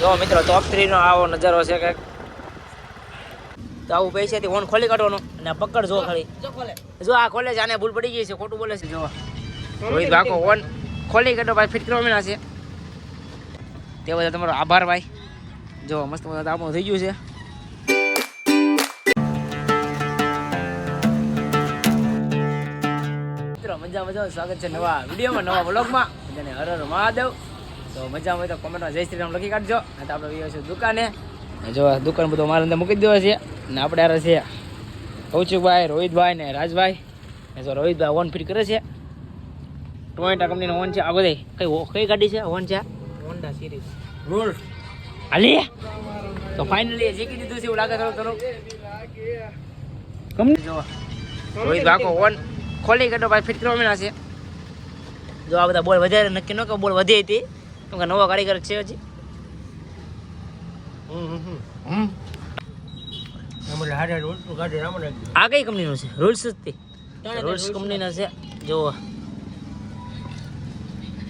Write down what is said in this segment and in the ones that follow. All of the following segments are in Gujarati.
જો મિત્રો ટોપ થ્રીનો આવો નજારો છે કંઈક. તો આવું પૈસાથી ફોન ખોલી કાઢવાનો અને પકડ જો ખાલી. જો આ ખોલે છે આને ભૂલ પડી ગઈ છે ખોટું બોલે છે. જો. રોહિત બાકો ફોન ખોલી કાઢો ભાઈ ફિટ કરવા મેળા છે. તે બધા તમારો આભાર ભાઈ. જો મસ્ત મસ્ત આપણું થઈ ગયું છે. મિત્રો મજા મજા સ્વાગત છે નવા વિડીયોમાં નવા બ્લોગમાં બધાને હર હર મહાદેવ. તો મજા હોય તો કોમેન્ટમાં જય શ્રી રામ લખી કાઢજો. અને તો આપણે વીડિયો છે દુકાને જો દુકાન બધું મારા અંદર મૂકી દીધો છે. ને આપણે આરે છે કૌચુકભાઈ રોહિતભાઈ ને રાજભાઈ. ને જો રોહિતભાઈ ઓન ફિટ કરે છે. ટોયોટા કંપનીનો ઓન છે. આ બધી કઈ કઈ ગાડી છે? ઓન છે હોન્ડા સિરીઝ રોલ હાલી? તો ફાઇનલી જીકી દીધું છે એવું લાગે થોડું થોડું કંપની જો રોહિત આખો ઓન ખોલી કાઢો ભાઈ ફિટ કરવા મેળા છે. જો આ બધા બોલ વધારે નક્કી ન કે બોલ વધે હતી. કે નવો કારીગર છે હજી. આ કઈ કંપનીનું છે? રૂલ્સ જ તે. રૂલ્સ કંપનીના છે. જો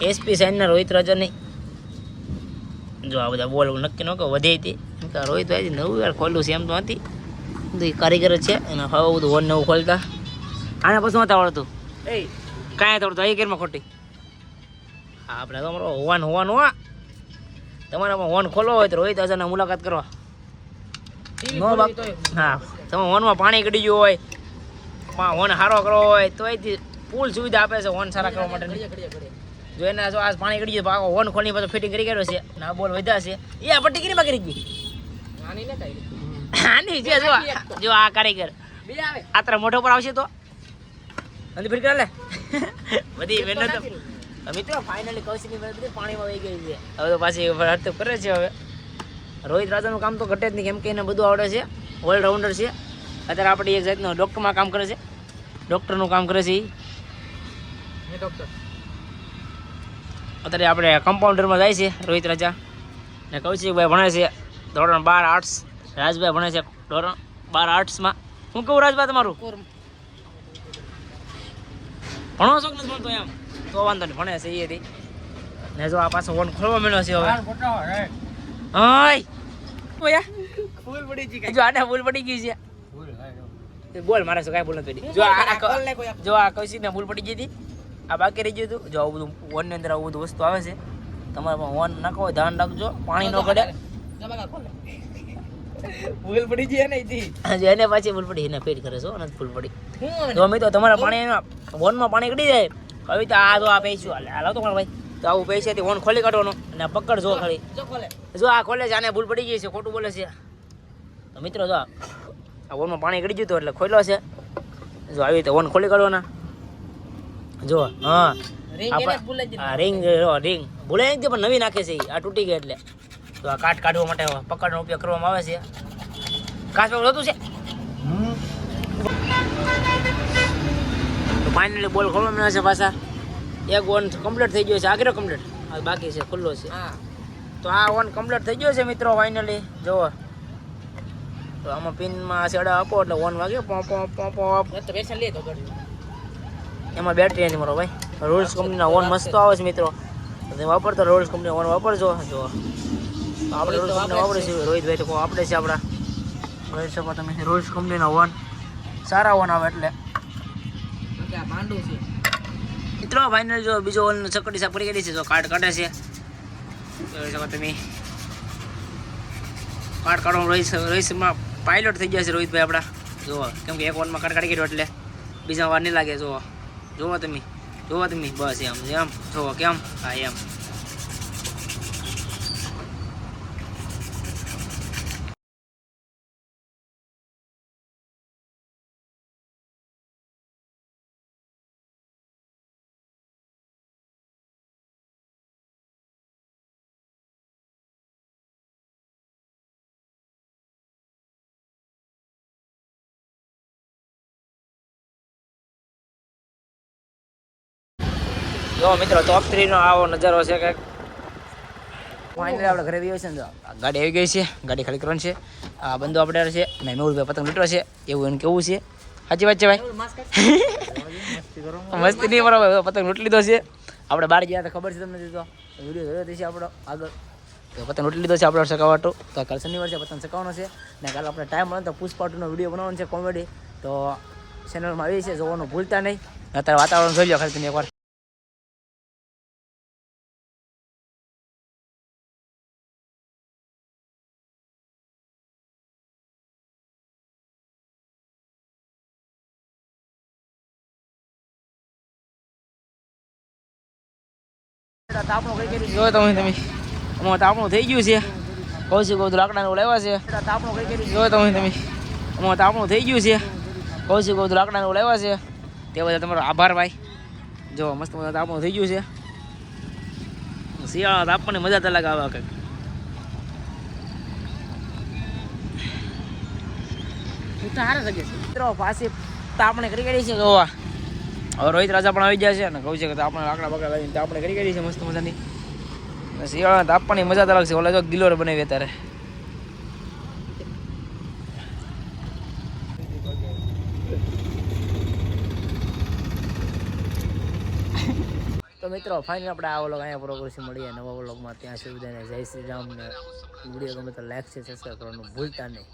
એસપી સાઈનના રોહિત રાજાની જો આ બધા બોલ નક્કી ન કે વધે હતી રોહિત ભાઈ નવું યાર ખોલ્યું છે એમ તો હતી બધું કારીગર છે. એના હવે બધું વન નવું ખોલતા. આને પછી નતા આવડતું. એ. કાંઈ આવડતું એ કેરમાં ખોટી. આપણે તો અમારો હોવાન હોવાનું હા. તમારામાં હોન ખોલો હોય તો રોહિત રાજાના મુલાકાત કરવા. નો બાપ હા તમે હોનમાં પાણી ગળી ગયું હોય હોન સારો કરવો હોય તો એથી ફૂલ સુવિધા આપે છે હોન સારા કરવા માટે જો એને જો આજ પાણી ગળી ગયું પાકો હોન ખોલી પાછો ફિટિંગ કરી ગયો છે. ના બોલ વધ્યા છે. એ આ પટ્ટી કરી કરી ગઈ આની છે જો જો આ કારીગર. આ તારા મોઢો પર આવશે તો? અને ફિર કરે બધી મહેનત. મિત્રો ફાઇનલી કૌશિકની મહેનત બધી પાણીમાં વહી ગઈ છે. હવે તો પાછી હરતપ કરે છે હવે. રોહિત રાજાનું કામ તો ઘટે જ નહીં કેમ કે એને બધું આવડે છે ઓલરાઉન્ડર છે. અત્યારે આપણે એક જાતનો ડૉક્ટરમાં કામ કરે છે. ડૉક્ટરનું કામ કરે છે એ અત્યારે આપણે કમ્પાઉન્ડરમાં જાય છે રોહિત રાજા. ને કૌશિકભાઈ ભણે છે ધોરણ બાર આર્ટ્સ રાજભાઈ ભણે છે ધોરણ બાર આર્ટ્સમાં હું કહું રાજભાઈ તમારું? ભણો છો કે નથી ભણતો એમ? તો વાંધો નહીં ભણે છે એથી ને જો આ પાછો ફોન ખોલવા મળ્યો છે હવે. હાય ઓયા. ફૂલ પડી ગઈ જો આને ફૂલ પડી ગઈ છે. બોલ મારે શું કાંઈ ભૂલ નથી પડી. જો આ જો આ કૌશિકને ભૂલ પડી ગઈ હતી. આ બાકી રહી ગયું હતું. જો આવું બધું વનની અંદર આવું બધું વસ્તુ આવે છે. તમારે પણ વોન નાખો ધ્યાન રાખજો. પાણી ન પડે ભૂલ પડી ગઈ ને. એને પાછી ભૂલ પડી એને કરે છો નથી ભૂલ પડી. તો અમે તો તમારા પાણી વનમાં પાણી કડી જાય. હવે તો આ જો આ પૈસું આ હાલો તો પણ ભાઈ. તો આવું પૈસાથી વન ખોલી કાઢવાનો અને પકડ જો ખાલી. જો ખોલે. જો આ ખોલે છે આને ભૂલ પડી ગઈ છે ખોટું બોલે છે. તો મિત્રો જો આ વનમાં પાણી ગળી ગયું હતું એટલે ખોલ્યો છે. જો આવી રીતે વન ખોલી કાઢવાના. જો હા. રિંગ રિંગ ભૂલાઈ નથી પણ નવી નાખે છે. આ તૂટી ગઈ એટલે. તો આ કાટ કાઢવા માટે પકડનો ઉપયોગ કરવામાં આવે છે. કાચ પકડ હતું છે. ફાઇનલી બોલ ખોલવા મળ્યા છે પાછા. એક ઓન કમ્પ્લીટ થઈ ગયો છે. આગળ કમ્પ્લીટ આ બાકી છે ખુલ્લો છે. હા. તો આ ઓન કમ્પ્લીટ થઈ ગયો છે મિત્રો ફાઇનલી જુઓ તો આમાં પિનમાં છેડા આપો એટલે ઓન વાગે પો પો પો પો. એમાં બેટરી નથી મારો ભાઈ. રોલ્સ કંપનીના ઓન મસ્ત આવે છે મિત્રો. તમે વાપરતો રોલ્સ કંપની ઓન વાપરજો. જો આપણે રોલ્સ કંપની વાપરીશું. રોહિતભાઈ તો આપણે છે આપણા રોહિત શકો તમે રોલ્સ કંપનીના વન સારા ઓન આવે એટલે. કે આ માંડું છે. મિત્રો ફાઇનલ જો બીજો ઓલ ચકડી સા પડી ગઈ છે, જો કાર્ડ કાઢે છે. જોઈ શકો તમે કાર્ડ કાઢો રોહિત રોહિતમાં પાયલોટ થઈ ગયા છે રોહિતભાઈ આપણા. જુઓ કેમ કે એક વનમાં કાર્ડ કાઢી ગયો એટલે બીજા વાર નહીં લાગે જુઓ જુઓ તમે જુઓ તમે. બસ એમ એમ. જુઓ કેમ? હા, એમ. જો મિત્રો ટોપ થ્રીનો આવો નજારો છે કંઈક. ફાઇનલી આપણે ઘરે આવી છે ને ગાડી આવી ગઈ છે ગાડી ખાલી કરવાની છે. આ બંધો આપણે છે ને મેહુલભાઈ પતંગ લૂટ્યો છે એવું એનું કેવું છે. સાચી વાત છે ભાઈ? મસ્તી નહીં બરાબર પતંગ લૂંટ લીધો છે. આપણે બહાર ગયા તો ખબર છે તમને તો વીડિયો જોયો છે આપણો આગળ. તો પતંગ રોટલી લીધો છે આપણે સકાવાટો તો કાલ શનિવાર છે પતંગ સકાવવાનો છે. ને કાલે આપણે ટાઈમ મળે તો પુષ્પાટુનો વીડિયો બનાવવાનો છે કોમેડી તો ચેનલમાં આવી છે જોવાનું ભૂલતા નહીં. અત્યારે વાતાવરણ જોઈ લો ખાલી તમે એકવાર. જોયો તમે તમે. અમારે તાપણું થઈ ગયું છે. કૌશિક કહું લાકડાનું લાવ્યા છે. જોયો તમે તમે. અમારે તાપણું થઈ ગયું છે. કૌશિક કહું લાકડાનું લાવ્યા છે. તે બધા તમારો આભાર ભાઈ. જો મસ્ત મસ્ત તાપણું થઈ ગયું છે. શિયાળા તાપવાની મજા તો અલગ આવે કંઈક. મિત્રો પાછી તાપણે કરી કરી છે જોવા. હવે રોહિત રાજા પણ આવી ગયા છે અને કહું છે કે આપણે લાકડા બાકડા લાવીને આપણે કરી કરી છે મસ્ત મજાની. અને શિયાળા તાપવાની મજા તો લાગશે ઓલા જો ગિલોર બનાવી અત્યારે. તો મિત્રો ફાઇનલ આપણે આ વ્લોગ અહીંયા પૂરો કરીશું. મળીએ નવા વ્લોગમાં. ત્યાં સુધી જય શ્રી રામ ને વીડિયો ગમે તો લાઈક છે સબસ્ક્રાઈબ કરવાનું ભૂલતા નહીં.